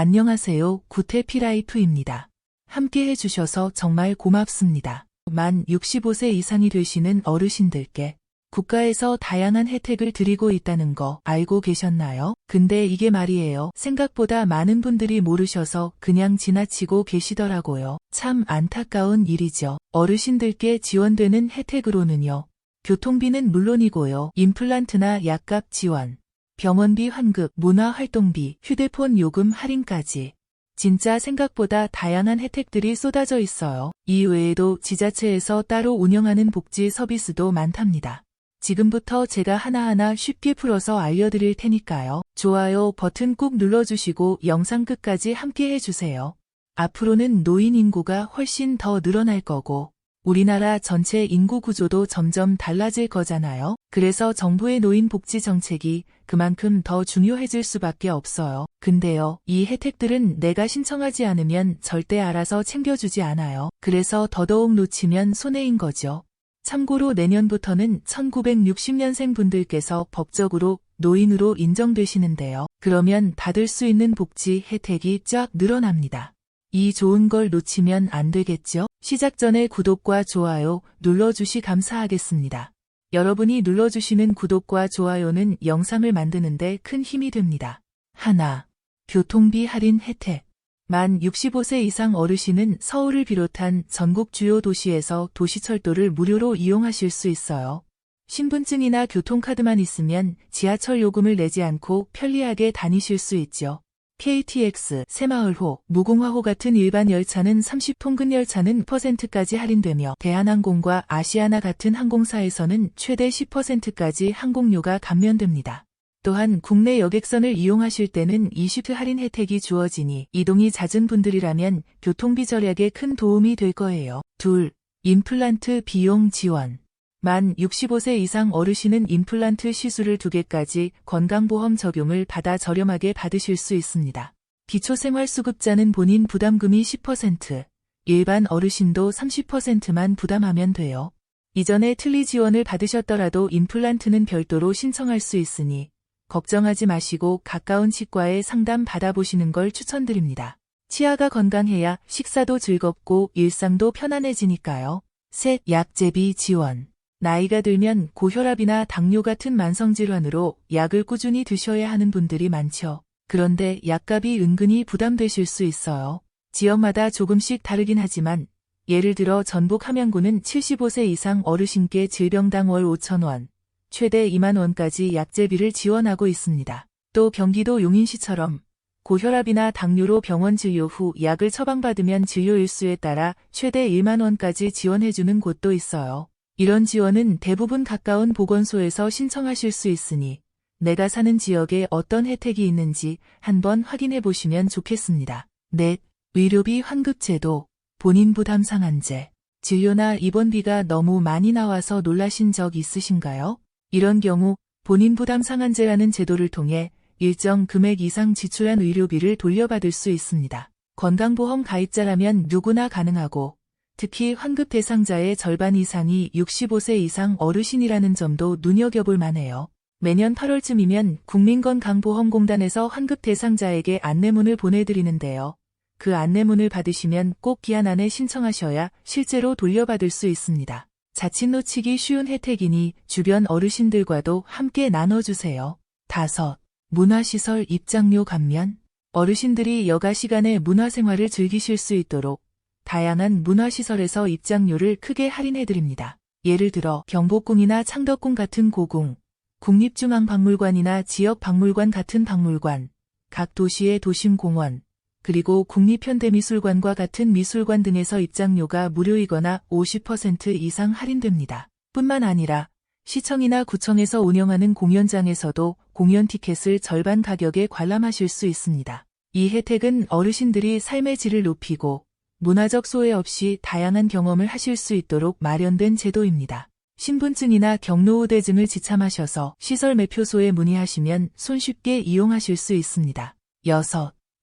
안녕하세요. 구테피라이프입니다. 함께 해주셔서 정말 고맙습니다. 만 65세 이상이 되시는 어르신들께 국가에서 다양한 혜택을 드리고 있다는 거 알고 계셨나요? 근데 이게 말이에요. 생각보다 많은 분들이 모르셔서 그냥 지나치고 계시더라고요. 참 안타까운 일이죠. 어르신들께 지원되는 혜택으로는요. 교통비는 물론이고요. 임플란트나 약값 지원, 병원비 환급, 문화활동비, 휴대폰 요금 할인까지 진짜 생각보다 다양한 혜택들이 쏟아져 있어요. 이 외에도 지자체에서 따로 운영하는 복지 서비스도 많답니다. 지금부터 제가 하나하나 쉽게 풀어서 알려드릴 테니까요. 좋아요 버튼 꾹 눌러주시고 영상 끝까지 함께 해주세요. 앞으로는 노인 인구가 훨씬 더 늘어날 거고 우리나라 전체 인구 구조도 점점 달라질 거잖아요. 그래서 정부의 노인 복지 정책이 그만큼 더 중요해질 수밖에 없어요. 근데요, 이 혜택들은 내가 신청하지 않으면 절대 알아서 챙겨주지 않아요. 그래서 더더욱 놓치면 손해인 거죠. 참고로 내년부터는 1960년생 분들께서 법적으로 노인으로 인정되시는데요. 그러면 받을 수 있는 복지 혜택이 쫙 늘어납니다. 이 좋은 걸 놓치면 안 되겠죠? 시작 전에 구독과 좋아요 눌러주시 감사하겠습니다. 여러분이 눌러주시는 구독과 좋아요는 영상을 만드는데 큰 힘이 됩니다. 하나, 교통비 할인 혜택. 만 65세 이상 어르신은 서울을 비롯한 전국 주요 도시에서 도시철도를 무료로 이용하실 수 있어요. 신분증이나 교통카드만 있으면 지하철 요금을 내지 않고 편리하게 다니실 수 있죠. KTX, 새마을호, 무궁화호 같은 일반 열차는 30통근 열차는 퍼센트까지 할인되며 대한항공과 아시아나 같은 항공사에서는 최대 10%까지 항공료가 감면됩니다. 또한 국내 여객선을 이용하실 때는 20% 할인 혜택이 주어지니 이동이 잦은 분들이라면 교통비 절약에 큰 도움이 될 거예요. 둘, 임플란트 비용 지원. 만 65세 이상 어르신은 임플란트 시술을 2개까지 건강보험 적용을 받아 저렴하게 받으실 수 있습니다. 기초생활수급자는 본인 부담금이 10%, 일반 어르신도 30%만 부담하면 돼요. 이전에 틀니 지원을 받으셨더라도 임플란트는 별도로 신청할 수 있으니 걱정하지 마시고 가까운 치과에 상담 받아보시는 걸 추천드립니다. 치아가 건강해야 식사도 즐겁고 일상도 편안해지니까요. 셋, 약제비 지원. 나이가 들면 고혈압이나 당뇨 같은 만성질환으로 약을 꾸준히 드셔야 하는 분들이 많죠. 그런데 약값이 은근히 부담되실 수 있어요. 지역마다 조금씩 다르긴 하지만 예를 들어 전북 함양구는 75세 이상 어르신께 질병당 월 5천원, 최대 2만원까지 약제비를 지원하고 있습니다. 또 경기도 용인시처럼 고혈압이나 당뇨로 병원 진료 후 약을 처방받으면 진료 일수에 따라 최대 1만원까지 지원해주는 곳도 있어요. 이런 지원은 대부분 가까운 보건소에서 신청하실 수 있으니 내가 사는 지역에 어떤 혜택이 있는지 한번 확인해 보시면 좋겠습니다. 넷, 의료비 환급제도, 본인 부담 상한제, 진료나 입원비가 너무 많이 나와서 놀라신 적 있으신가요? 이런 경우 본인 부담 상한제라는 제도를 통해 일정 금액 이상 지출한 의료비를 돌려받을 수 있습니다. 건강보험 가입자라면 누구나 가능하고 특히 환급 대상자의 절반 이상이 65세 이상 어르신이라는 점도 눈여겨볼 만해요. 매년 8월쯤이면 국민건강보험공단에서 환급 대상자에게 안내문을 보내드리는데요. 그 안내문을 받으시면 꼭 기한 안에 신청하셔야 실제로 돌려받을 수 있습니다. 자칫 놓치기 쉬운 혜택이니 주변 어르신들과도 함께 나눠주세요. 다섯, 문화시설 입장료 감면. 어르신들이 여가 시간에 문화생활을 즐기실 수 있도록 다양한 문화시설에서 입장료를 크게 할인해드립니다. 예를 들어 경복궁이나 창덕궁 같은 고궁, 국립중앙박물관이나 지역박물관 같은 박물관, 각 도시의 도심공원, 그리고 국립현대미술관과 같은 미술관 등에서 입장료가 무료이거나 50% 이상 할인됩니다. 뿐만 아니라 시청이나 구청에서 운영하는 공연장에서도 공연 티켓을 절반 가격에 관람하실 수 있습니다. 이 혜택은 어르신들이 삶의 질을 높이고 문화적 소외 없이 다양한 경험을 하실 수 있도록 마련된 제도입니다. 신분증이나 경로우대증을 지참하셔서 시설 매표소에 문의하시면 손쉽게 이용하실 수 있습니다. 6.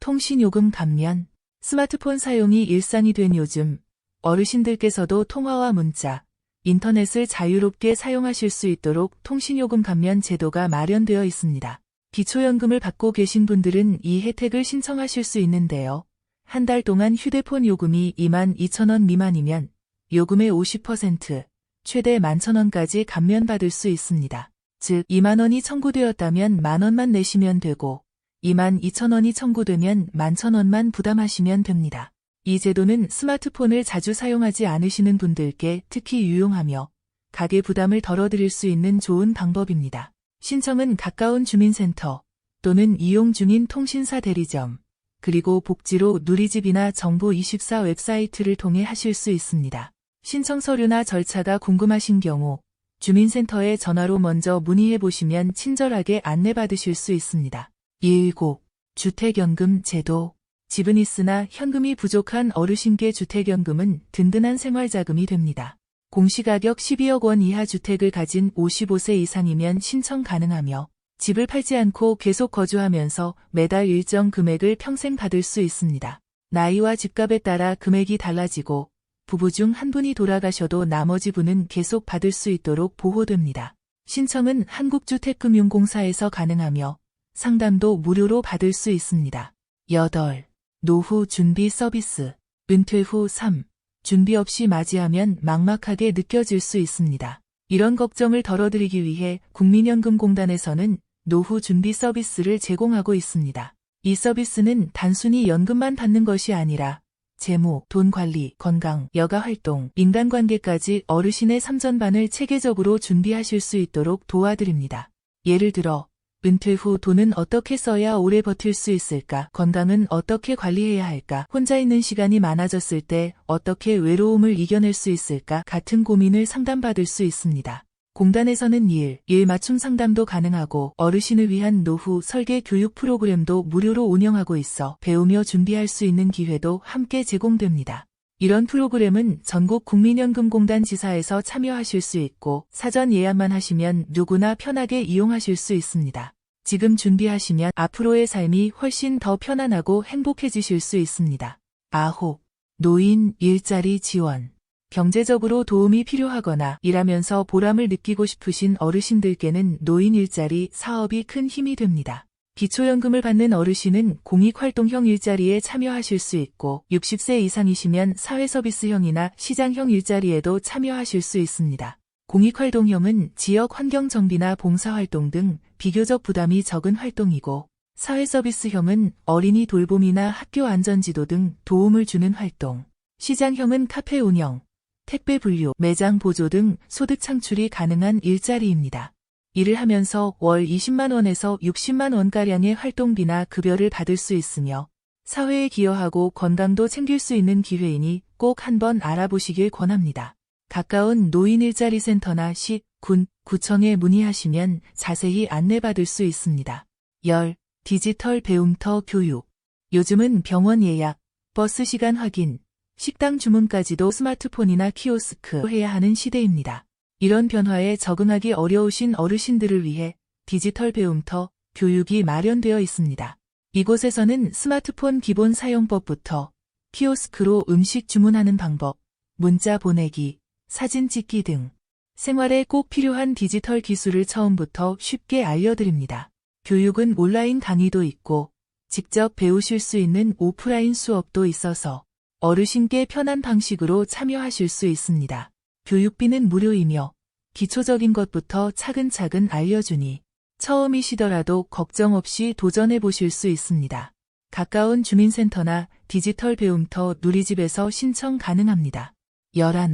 통신요금 감면 스마트폰 사용이 일상이 된 요즘 어르신들께서도 통화와 문자, 인터넷을 자유롭게 사용하실 수 있도록 통신요금 감면 제도가 마련되어 있습니다. 기초연금을 받고 계신 분들은 이 혜택을 신청하실 수 있는데요. 한 달 동안 휴대폰 요금이 2만 2천원 미만이면 요금의 50%, 최대 11,000원까지 감면받을 수 있습니다. 즉, 2만원이 청구되었다면 만원만 내시면 되고, 2만 2천원이 청구되면 11,000원만 부담하시면 됩니다. 이 제도는 스마트폰을 자주 사용하지 않으시는 분들께 특히 유용하며 가계 부담을 덜어드릴 수 있는 좋은 방법입니다. 신청은 가까운 주민센터 또는 이용 중인 통신사 대리점 그리고 복지로 누리집이나 정보24 웹사이트를 통해 하실 수 있습니다. 신청 서류나 절차가 궁금하신 경우 주민센터에 전화로 먼저 문의해 보시면 친절하게 안내받으실 수 있습니다. 119 주택연금 제도 집은 있으나 현금이 부족한 어르신께 주택연금은 든든한 생활자금이 됩니다. 공시가격 12억 원 이하 주택을 가진 55세 이상이면 신청 가능하며 집을 팔지 않고 계속 거주하면서 매달 일정 금액을 평생 받을 수 있습니다. 나이와 집값에 따라 금액이 달라지고 부부 중 한 분이 돌아가셔도 나머지 분은 계속 받을 수 있도록 보호됩니다. 신청은 한국주택금융공사에서 가능하며 상담도 무료로 받을 수 있습니다. 8. 노후 준비 서비스. 은퇴 후 3. 준비 없이 맞이하면 막막하게 느껴질 수 있습니다. 이런 걱정을 덜어드리기 위해 국민연금공단에서는 노후 준비 서비스를 제공하고 있습니다. 이 서비스는 단순히 연금만 받는 것이 아니라 재무, 돈 관리, 건강, 여가 활동, 인간관계까지 어르신의 삼전반을 체계적으로 준비하실 수 있도록 도와드립니다. 예를 들어 은퇴 후 돈은 어떻게 써야 오래 버틸 수 있을까? 건강은 어떻게 관리해야 할까? 혼자 있는 시간이 많아졌을 때 어떻게 외로움을 이겨낼 수 있을까? 같은 고민을 상담받을 수 있습니다. 공단에서는 일, 일 맞춤 상담도 가능하고 어르신을 위한 노후 설계 교육 프로그램도 무료로 운영하고 있어 배우며 준비할 수 있는 기회도 함께 제공됩니다. 이런 프로그램은 전국 국민연금공단 지사에서 참여하실 수 있고 사전 예약만 하시면 누구나 편하게 이용하실 수 있습니다. 지금 준비하시면 앞으로의 삶이 훨씬 더 편안하고 행복해지실 수 있습니다. 아홉, 노인 일자리 지원. 경제적으로 도움이 필요하거나 일하면서 보람을 느끼고 싶으신 어르신들께는 노인 일자리 사업이 큰 힘이 됩니다. 기초연금을 받는 어르신은 공익활동형 일자리에 참여하실 수 있고 60세 이상이시면 사회서비스형이나 시장형 일자리에도 참여하실 수 있습니다. 공익활동형은 지역 환경정비나 봉사활동 등 비교적 부담이 적은 활동이고 사회서비스형은 어린이 돌봄이나 학교 안전지도 등 도움을 주는 활동, 시장형은 카페 운영, 택배 분류, 매장 보조 등 소득 창출이 가능한 일자리입니다. 일을 하면서 월 20만 원에서 60만 원가량의 활동비나 급여를 받을 수 있으며 사회에 기여하고 건강도 챙길 수 있는 기회이니 꼭 한번 알아보시길 권합니다. 가까운 노인 일자리 센터나 시, 군, 구청에 문의하시면 자세히 안내받을 수 있습니다. 열, 디지털 배움터 교육. 요즘은 병원 예약, 버스 시간 확인, 식당 주문까지도 스마트폰이나 키오스크 해야 하는 시대입니다. 이런 변화에 적응하기 어려우신 어르신들을 위해 디지털 배움터 교육이 마련되어 있습니다. 이곳에서는 스마트폰 기본 사용법부터 키오스크로 음식 주문하는 방법, 문자 보내기, 사진 찍기 등 생활에 꼭 필요한 디지털 기술을 처음부터 쉽게 알려드립니다. 교육은 온라인 강의도 있고 직접 배우실 수 있는 오프라인 수업도 있어서 어르신께 편한 방식으로 참여하실 수 있습니다. 교육비는 무료이며 기초적인 것부터 차근차근 알려주니 처음이시더라도 걱정 없이 도전해 보실 수 있습니다. 가까운 주민센터나 디지털 배움터 누리집에서 신청 가능합니다. 11.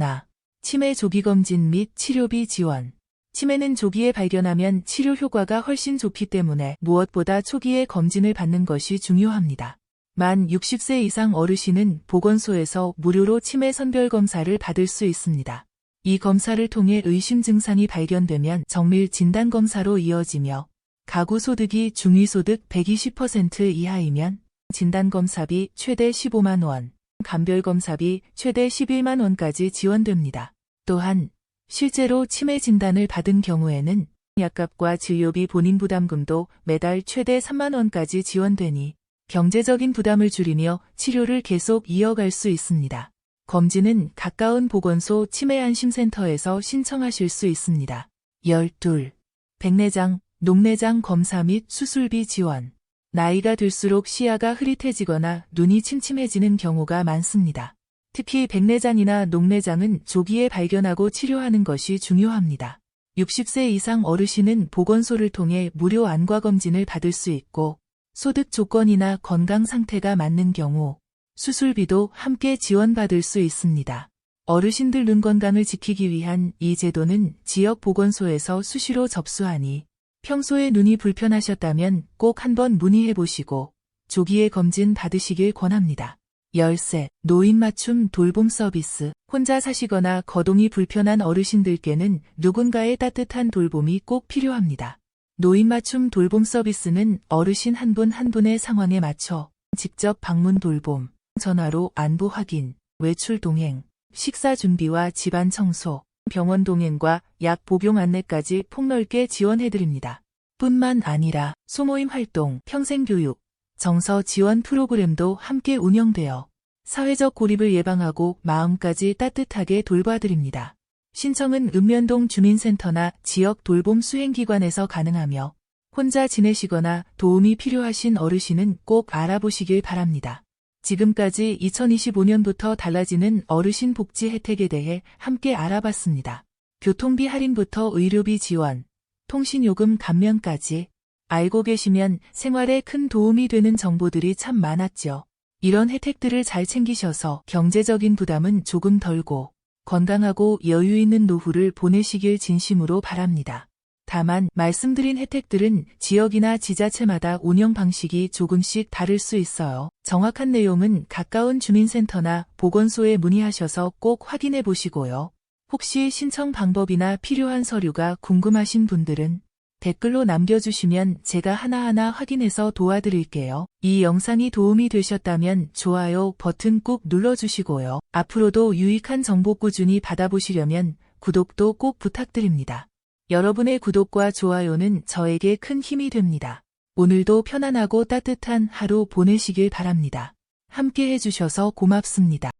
치매 조기검진 및 치료비 지원. 치매는 조기에 발견하면 치료 효과가 훨씬 좋기 때문에 무엇보다 초기에 검진을 받는 것이 중요합니다. 만 60세 이상 어르신은 보건소에서 무료로 치매 선별 검사를 받을 수 있습니다. 이 검사를 통해 의심 증상이 발견되면 정밀 진단 검사로 이어지며 가구 소득이 중위 소득 120% 이하이면 진단 검사비 최대 15만 원, 감별 검사비 최대 11만 원까지 지원됩니다. 또한 실제로 치매 진단을 받은 경우에는 약값과 진료비 본인 부담금도 매달 최대 3만 원까지 지원되니 경제적인 부담을 줄이며 치료를 계속 이어갈 수 있습니다. 검진은 가까운 보건소 치매안심센터에서 신청하실 수 있습니다. 12. 백내장, 녹내장 검사 및 수술비 지원. 나이가 들수록 시야가 흐릿해지거나 눈이 침침해지는 경우가 많습니다. 특히 백내장이나 녹내장은 조기에 발견하고 치료하는 것이 중요합니다. 60세 이상 어르신은 보건소를 통해 무료 안과 검진을 받을 수 있고 소득 조건이나 건강 상태가 맞는 경우 수술비도 함께 지원받을 수 있습니다. 어르신들 눈 건강을 지키기 위한 이 제도는 지역 보건소에서 수시로 접수하니 평소에 눈이 불편하셨다면 꼭 한번 문의해 보시고 조기에 검진 받으시길 권합니다. 열쇠, 노인 맞춤 돌봄 서비스. 혼자 사시거나 거동이 불편한 어르신들께는 누군가의 따뜻한 돌봄이 꼭 필요합니다. 노인 맞춤 돌봄 서비스는 어르신 한분한 분의 상황에 맞춰 직접 방문 돌봄, 전화로 안부 확인, 외출 동행, 식사 준비와 집안 청소, 병원 동행과 약 복용 안내까지 폭넓게 지원해드립니다. 뿐만 아니라 소모임 활동, 평생교육, 정서 지원 프로그램도 함께 운영되어 사회적 고립을 예방하고 마음까지 따뜻하게 돌봐드립니다. 신청은 읍면동 주민센터나 지역 돌봄 수행기관에서 가능하며 혼자 지내시거나 도움이 필요하신 어르신은 꼭 알아보시길 바랍니다. 지금까지 2025년부터 달라지는 어르신 복지 혜택에 대해 함께 알아봤습니다. 교통비 할인부터 의료비 지원, 통신요금 감면까지 알고 계시면 생활에 큰 도움이 되는 정보들이 참 많았죠. 이런 혜택들을 잘 챙기셔서 경제적인 부담은 조금 덜고 건강하고 여유 있는 노후를 보내시길 진심으로 바랍니다. 다만 말씀드린 혜택들은 지역이나 지자체마다 운영 방식이 조금씩 다를 수 있어요. 정확한 내용은 가까운 주민센터나 보건소에 문의하셔서 꼭 확인해 보시고요. 혹시 신청 방법이나 필요한 서류가 궁금하신 분들은 댓글로 남겨주시면 제가 하나하나 확인해서 도와드릴게요. 이 영상이 도움이 되셨다면 좋아요 버튼 꾹 눌러주시고요. 앞으로도 유익한 정보 꾸준히 받아보시려면 구독도 꼭 부탁드립니다. 여러분의 구독과 좋아요는 저에게 큰 힘이 됩니다. 오늘도 편안하고 따뜻한 하루 보내시길 바랍니다. 함께 해주셔서 고맙습니다.